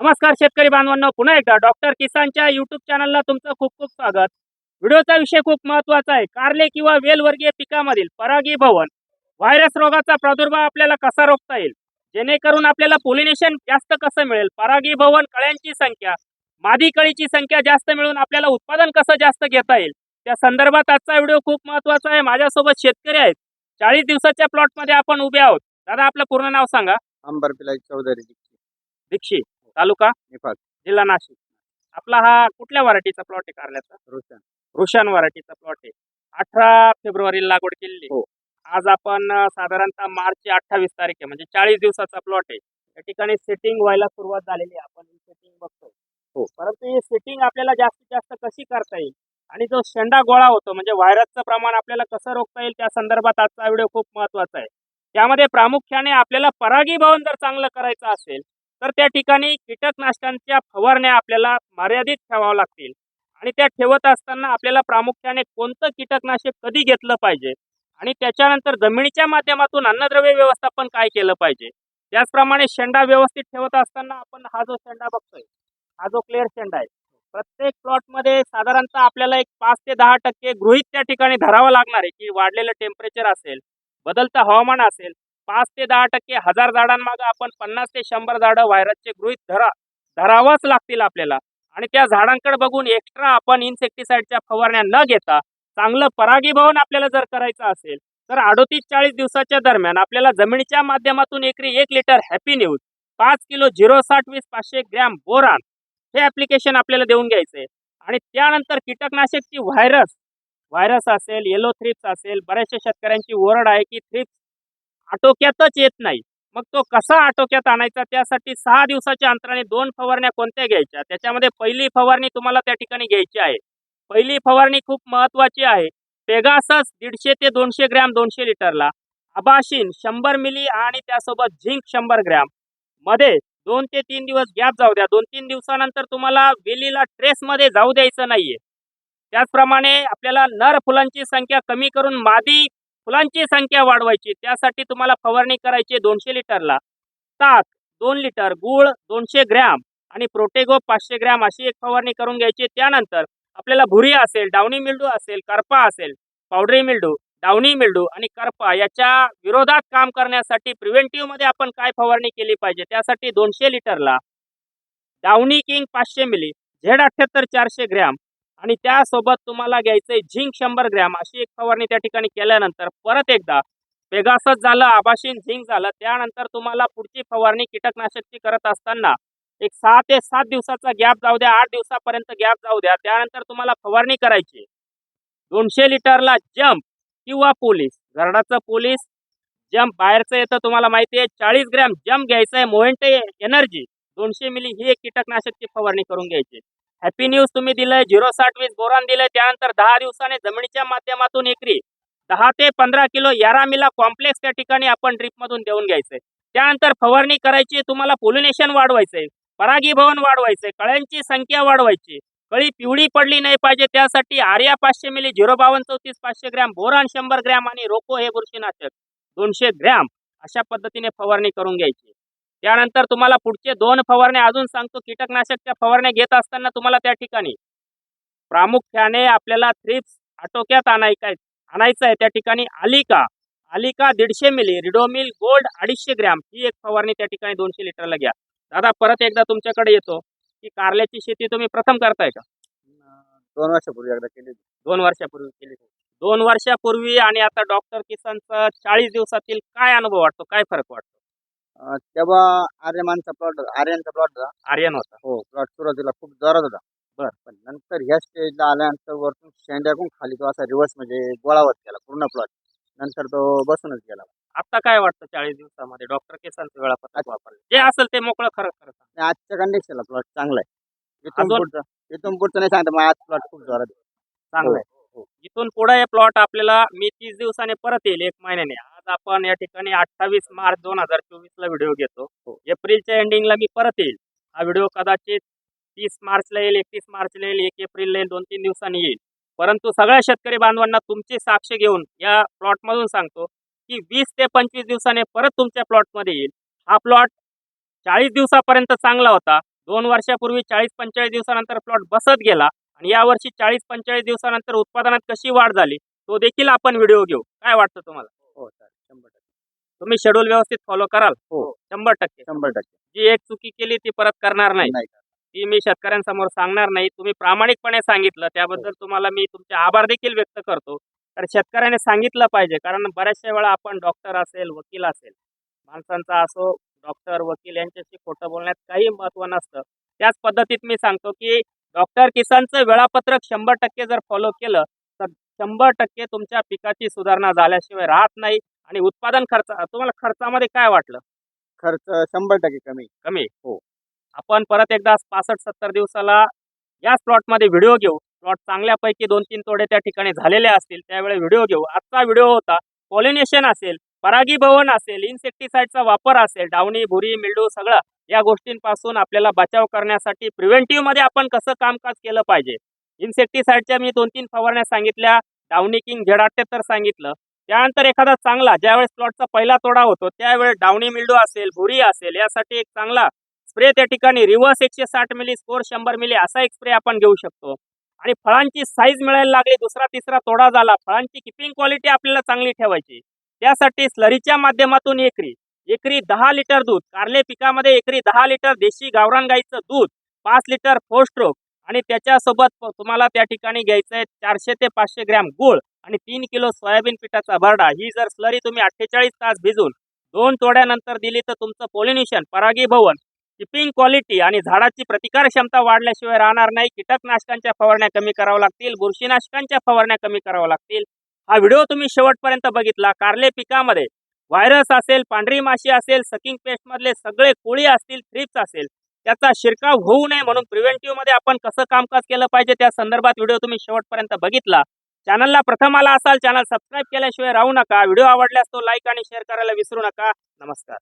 नमस्कार शेतकरी बांधवांनो पुन्हा एकदा डॉक्टर किसानच्या युट्यूब चॅनलला तुमचं खूप खूप स्वागत. व्हिडिओचा विषय खूप महत्त्वाचा आहे. कारले किंवा वेलवर्गीय पिकामधील परागी भवन व्हायरस रोगाचा प्रादुर्भाव आपल्याला कसा रोखता येईल? जेणेकरून आपल्याला पोलिनेशन जास्त कसं मिळेल? परागी भवन कळ्यांची संख्या मादी कळीची संख्या जास्त मिळून आपल्याला उत्पादन कसं जास्त घेता येईल? त्या संदर्भात आजचा व्हिडिओ खूप महत्त्वाचा आहे. माझ्यासोबत शेतकरी आहेत. चाळीस दिवसाच्या प्लॉटमध्ये आपण उभे आहोत. दादा आपलं पूर्ण नाव सांगा. अंबर पिलाई चौधरी दीक्षित. दीक्षित. तालुका निफाड. जिल्हा नाशिक. आपला हा कुठल्या व्हरायटीचा प्लॉट आहे कारल्याचा? रोशन. रुशान व्हरायटीचा प्लॉट आहे. अठरा फेब्रुवारीला लागवड केलेली. हो. आज आपण साधारणतः मार्च अठ्ठावीस तारीख आहे म्हणजे चाळीस दिवसाचा प्लॉट आहे. या ठिकाणी सेटिंग व्हायला सुरुवात झालेली आहे. आपण सेटिंग बघतोय. हो. परंतु ही सेटिंग आपल्याला जास्तीत जास्त कशी करता येईल? आणि जो शेंडा गोळा होतो म्हणजे व्हायरसचं प्रमाण आपल्याला कसं रोखता येईल त्या संदर्भात आजचा व्हिडिओ खूप महत्त्वाचा आहे. त्यामध्ये प्रामुख्याने आपल्याला परागी भवन जर चांगलं करायचं असेल तर त्या ठिकाणी कीटकनाशकांच्या फवारण्या आपल्याला मर्यादित ठेवाव्या लागतील. आणि त्या ठेवत असताना आपल्याला प्रामुख्याने कोणतं कीटकनाशक कधी घेतलं पाहिजे? आणि त्याच्यानंतर जमिनीच्या माध्यमातून अन्नद्रव्य व्यवस्थापन काय केलं पाहिजे? त्याचप्रमाणे शेंडा व्यवस्थित ठेवत असताना आपण हा जो शेंडा बघतोय हा जो क्लिअर शेंडा आहे प्रत्येक प्लॉटमध्ये साधारणतः आपल्याला एक पाच ते दहा टक्के गृहित त्या ठिकाणी धरावं लागणार आहे की वाढलेलं टेम्परेचर असेल बदलतं हवामान असेल पाच ते दहा टक्के हजार झाडांमागं आपण पन्नास ते शंभर झाडं व्हायरसचे गृहित धरा धरावंच लागतील आपल्याला. आणि त्या झाडांकडे बघून एक्स्ट्रा आपण इन्सेक्टिसाइडच्या फवारण्या न घेता चांगलं परागीभवन आपल्याला जर करायचं असेल तर अडोतीस चाळीस दिवसाच्या दरम्यान आपल्याला जमिनीच्या माध्यमातून एकरी एक लिटर हॅपी न्यूज पाच किलो झिरो साठ वीस पाचशे ग्रॅम बोरान हे ॲप्लिकेशन आपल्याला देऊन घ्यायचे आणि त्यानंतर कीटकनाशकची व्हायरस व्हायरस असेल येलो थ्रिप्स असेल बऱ्याचशा शेतकऱ्यांची ओरड आहे की थ्रिप्स आटोक्यातच येत नाही. मग तो कसा आटोक्यात आणायचा? त्यासाठी सहा दिवसाच्या अंतराने दोन फवारण्या कोणत्या घ्यायच्या? त्याच्यामध्ये पहिली फवारणी तुम्हाला त्या ठिकाणी घ्यायची आहे. पहिली फवारणी खूप महत्वाची आहे. पेगासस दीडशे ते दोनशे ग्रॅम दोनशे लिटरला. अबाशिन शंभर मिली आणि त्यासोबत झिंक शंभर ग्रॅम. मध्ये दोन ते तीन दिवस गॅप जाऊ द्या. दोन तीन दिवसानंतर तुम्हाला वेलीला ट्रेसमध्ये जाऊ द्यायचं नाहीये. त्याचप्रमाणे आपल्याला नर फुलांची संख्या कमी करून मादी फुलांची संख्या वाढवायची त्यासाठी तुम्हाला फवारणी करायची दोनशे लिटरला. ताक दोन लिटर गूळ दोनशे ग्रॅम आणि प्रोटेगो पाचशे ग्रॅम अशी एक फवारणी करून घ्यायची त्यानंतर आपल्याला भुरी असेल डावणी मिल्डू असेल करपा असेल पावडरी मिल्डू डावणी मिल्डू आणि करपा याच्या विरोधात काम करण्यासाठी प्रिव्हेंटिव्हमध्ये आपण काय फवारणी केली पाहिजे? त्यासाठी दोनशे लिटरला डावणी किंग पाचशे मिली झेड अठ्ठ्याहत्तर चारशे ग्रॅम आणि त्यासोबत तुम्हाला घ्यायचंय झिंक शंभर ग्रॅम. अशी एक फवारणी त्या ठिकाणी केल्यानंतर परत एकदा पेगासच झालं आभाशीन झिंक झालं त्यानंतर तुम्हाला पुढची फवारणी कीटकनाशकची करत असताना एक सहा ते सात दिवसाचा गॅप जाऊ द्या आठ दिवसापर्यंत गॅप जाऊ द्या. त्यानंतर तुम्हाला फवारणी करायची. दोनशे लिटरला जम्प किंवा पोलीस. घरडाचं पोलीस जम्प बाहेरचं येतं तुम्हाला माहिती आहे. चाळीस ग्रॅम जम्प घ्यायचं आहे मोहेंटे एनर्जी दोनशे मिली ही एक कीटकनाशकची फवारणी करून घ्यायची. हॅपी न्यूज तुम्ही दिलंय झिरो साठ वीस बोरान दिलंय त्यानंतर दहा दिवसाने जमिनीच्या माध्यमातून एकरी. दहा ते पंधरा किलो यारामिला कॉम्प्लेक्स त्या ठिकाणी आपण ड्रीपमधून देऊन घ्यायचंय. त्यानंतर फवारणी करायची तुम्हाला पोलिनेशन वाढवायचंय परागीभवन वाढवायचंय कळ्यांची संख्या वाढवायची. कळी पिवळी पडली नाही पाहिजे त्यासाठी आर्या पाचशे मिली झिरो बावन्न चौतीस पाचशे ग्रॅम बोरान शंभर ग्रॅम आणि रोको हे बुरशीनाशक दोनशे ग्रॅम अशा पद्धतीने फवारणी करून घ्यायची. त्यानंतर तुम्हाला पुढचे दोन फवारण्या अजून सांगतो. कीटकनाशकच्या फवारण्या घेत असताना तुम्हाला त्या ठिकाणी प्रामुख्याने आपल्याला थ्रिप्स आटोक्यात आणायचं आणायचं आहे त्या ठिकाणी आलिका. आलिका दीडशे मिली रिडोमिल गोल्ड अडीचशे ग्रॅम. ही एक फवारणी त्या ठिकाणी दोनशे लिटरला घ्या. दादा परत एकदा तुमच्याकडे येतो. की कारल्याची शेती तुम्ही प्रथम करताय का? दोन वर्षापूर्वी एकदा केली. दोन वर्षापूर्वी केली. दोन वर्षापूर्वी आणि आता डॉक्टर किसनचा चाळीस दिवसातील काय अनुभव वाटतो? काय फरक वाटतो? तेव्हा आर्यमानचा प्लॉट आर्यनचा प्लॉट होता. आर्यन होता. हो प्लॉट सुरुवातीला खूप जोरात होता. बर. पण नंतर ह्या स्टेजला आल्यानंतर वरतून शेंड्याकून खाली तो असा रिव्हर्स म्हणजे गोळावत गेला पूर्ण प्लॉट नंतर तो बसूनच गेला. आता काय वाटतं चाळीस दिवसामध्ये? डॉक्टर किसनचं वेळापत्रक वापरलं. जे असेल ते मोकळं खरं खरं सांगा. आणि आजच्या कंडिशनला प्लॉट चांगला आहे इथून अजून? पुढचं इथून पुढचं नाही सांगता मग आज प्लॉट खूप जोरात आहे. चांगलं आहे हो. इथून पुढे हे प्लॉट आपल्याला मी तीस दिवसाने परत येईल एक महिन्याने. आज आपण या ठिकाणी अठ्ठावीस मार्च दोन हजार चोवीस ला व्हिडिओ घेतो. हो. एप्रिलच्या एंडिंगला मी परत येईल. हा व्हिडिओ कदाचित तीस मार्चला येईल एकतीस मार्चला येईल एक एप्रिलला येईल दोन तीन दिवसांनी येईल. परंतु सगळ्या शेतकरी बांधवांना तुमची साक्ष घेऊन या प्लॉटमधून सांगतो की वीस ते पंचवीस दिवसाने परत तुमच्या प्लॉटमध्ये येईल. हा प्लॉट चाळीस दिवसापर्यंत चांगला होता. दोन वर्षापूर्वी चाळीस पंचेचाळीस दिवसानंतर प्लॉट बसत गेला आणि यावर्षी चाळीस पंचेचाळीस दिवसानंतर उत्पादनात कशी वाढ झाली तो देखील आपण व्हिडिओ घेऊ. काय वाटतं तुम्हाला हो चालेल शंभर टक्के तुम्ही शेड्यूल व्यवस्थित फॉलो कराल हो. शंभर टक्के. शंभर टक्के. जी एक चुकी केली ती परत करणार नाही. ती मी शेतकऱ्यांसमोर सांगणार नाही. तुम्ही प्रामाणिकपणे सांगितलं त्याबद्दल तुम्हाला मी तुमचे आभार देखील व्यक्त करतो. तर शेतकऱ्याने सांगितलं पाहिजे कारण बऱ्याचशा वेळा आपण डॉक्टर असेल वकील असेल माणसांचा असो डॉक्टर वकील यांच्याशी खोटं बोलण्यात काही महत्त्व नसतं. त्याच पद्धतीत मी सांगतो की डॉक्टर किसानचं वेळापत्रक शंभर टक्के जर फॉलो केलं तर शंभर टक्के तुमच्या पिकाची सुधारणा झाल्याशिवाय राहत नाही. आणि उत्पादन खर्च तुम्हाला खर्चामध्ये काय वाटलं? खर्च शंभर टक्के कमी. कमी? हो. आपण परत एकदा पासष्ट सत्तर दिवसाला याच प्लॉटमध्ये व्हिडिओ घेऊ. प्लॉट चांगल्यापैकी दोन तीन तोडे त्या ठिकाणी झालेले असतील त्यावेळी व्हिडिओ घेऊ. आजचा व्हिडिओ होता पॉलिनेशन असेल परागीभवन असेल इन्सेक्टिसाइडचा वापर असेल डावणी भुरी मिल्डू सगळं या गोष्टींपासून आपल्याला बचाव करण्यासाठी प्रिव्हेंटिव्हमध्ये आपण कसं कामकाज केलं पाहिजे? इन्सेक्टिसाइडच्या मी दोन तीन फवारण्या सांगितल्या डावणी किंग झेड अठ्ठ्याहत्तर सांगितलं त्यानंतर एखादा चांगला ज्यावेळेस प्लॉटचा पहिला तोडा होतो त्यावेळेस डावणी मिल्डो असेल भुरी असेल यासाठी एक चांगला स्प्रे त्या ठिकाणी रिव्हर्स एकशे साठ मिली स्कोर शंभर मिली असा एक स्प्रे आपण घेऊ शकतो. आणि फळांची साईज मिळायला लागली दुसरा तिसरा तोडा झाला फळांची किपिंग क्वालिटी आपल्याला चांगली ठेवायची. त्यासाठी स्लरीच्या माध्यमातून एकरी एकरी दहा लिटर दूध कारले पिकामध्ये एकरी दहा लिटर देशी गावरान गाईचं दूध पाच लिटर फोर स्ट्रोक आणि त्याच्यासोबत तुम्हाला त्या ठिकाणी घ्यायचं आहे चारशे ते पाचशे ग्रॅम गुळ. आणि तीन किलो सोयाबीन पिठाचा भरडा ही जर स्लरी तुम्ही अठ्ठेचाळीस तास भिजून दोन तोड्यानंतर दिली तर तुमचं पॉलिनेशन परागीभवन शिपिंग क्वालिटी आणि झाडाची प्रतिकार क्षमता वाढल्याशिवाय राहणार नाही. कीटकनाशकांच्या फवारण्या कमी कराव्या लागतील बुरशीनाशकांच्या फवारण्या कमी कराव्या लागतील. हा व्हिडिओ तुम्ही शेवटपर्यंत बघितला. कारले पिकामध्ये व्हायरस असेल पांढरी माशी असेल सकिंग पेस्टमधले सगळे कोळी असतील थ्रिप्स असेल त्याचा शिरकाव होऊ नये म्हणून प्रिव्हेंटिव्हमध्ये आपण कसं कामकाज केलं पाहिजे त्या संदर्भात व्हिडिओ तुम्ही शेवटपर्यंत बघितला. चॅनलला प्रथम आला असाल चॅनल सबस्क्राईब केल्याशिवाय राहू नका. व्हिडिओ आवडल्यास तो लाईक आणि शेअर करायला विसरू नका. नमस्कार.